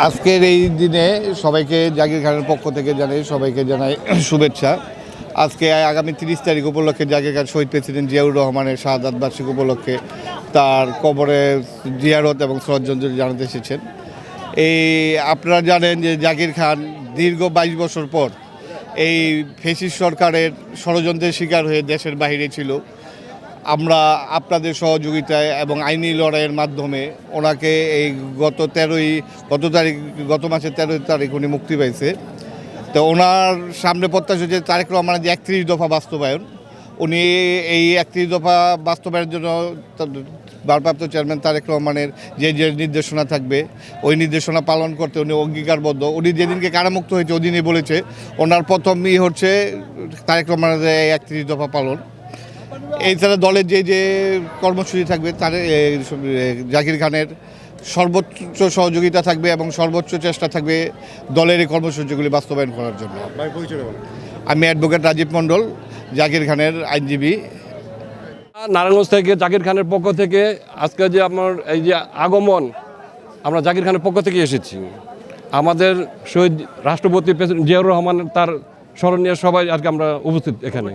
আজকের এই দিনে সবাইকে জাগির খানের পক্ষ থেকে জানাই, সবাইকে জানাই শুভেচ্ছা। আজকে আগামী তিরিশ তারিখ উপলক্ষে জাকির খান শহীদ প্রেসিডেন্ট জিয়াউর রহমানের শাহাদ বার্ষিক উপলক্ষে তার কবরে জিয়ারত এবং শ্রদ্ধাঞ্জলি জানাতে এসেছেন। এই আপনারা জানেন যে জাকির খান দীর্ঘ বাইশ বছর পর এই ফেসিস সরকারের ষড়যন্ত্রের শিকার হয়ে দেশের বাইরে ছিল। আমরা আপনাদের সহযোগিতায় এবং আইনি লড়াইয়ের মাধ্যমে ওনাকে এই গত তেরোই, গত তারিখ, গত মাসের তেরোই তারিখ উনি মুক্তি পাইছে। তো ওনার সামনে প্রত্যাশা যে তারেক রহমানের যে একত্রিশ দফা বাস্তবায়ন, উনি এই একত্রিশ দফা বাস্তবায়নের জন্য ভারপ্রাপ্ত চেয়ারম্যান তারেক রহমানের যে যে নির্দেশনা থাকবে, ওই নির্দেশনা পালন করতে উনি অঙ্গীকারবদ্ধ। উনি যেদিনকে কারামুক্ত হয়েছে, ওদিনই বলেছে, ওনার প্রথম ই হচ্ছে তারেক রহমানের এই একত্রিশ দফা পালন। এছাড়া দলের যে যে কর্মসূচি থাকবে তার জাকির খানের সর্বোচ্চ সহযোগিতা থাকবে এবং সর্বোচ্চ চেষ্টা থাকবে দলের এই কর্মসূচিগুলি বাস্তবায়ন করার জন্য। আমি অ্যাডভোকেট রাজীব মণ্ডল জাকির খানের আইনজীবী। নারায়ণগঞ্জ থেকে জাকির খানের পক্ষ থেকে আজকে যে আমার এই যে আগমন আমরা জাকির খানের পক্ষ থেকে এসেছি। আমাদের শহীদ রাষ্ট্রপতি প্রেসিডেন্ট জিয়াউর রহমান তার স্মরণীয় সবাই আজকে আমরা উপস্থিত এখানে।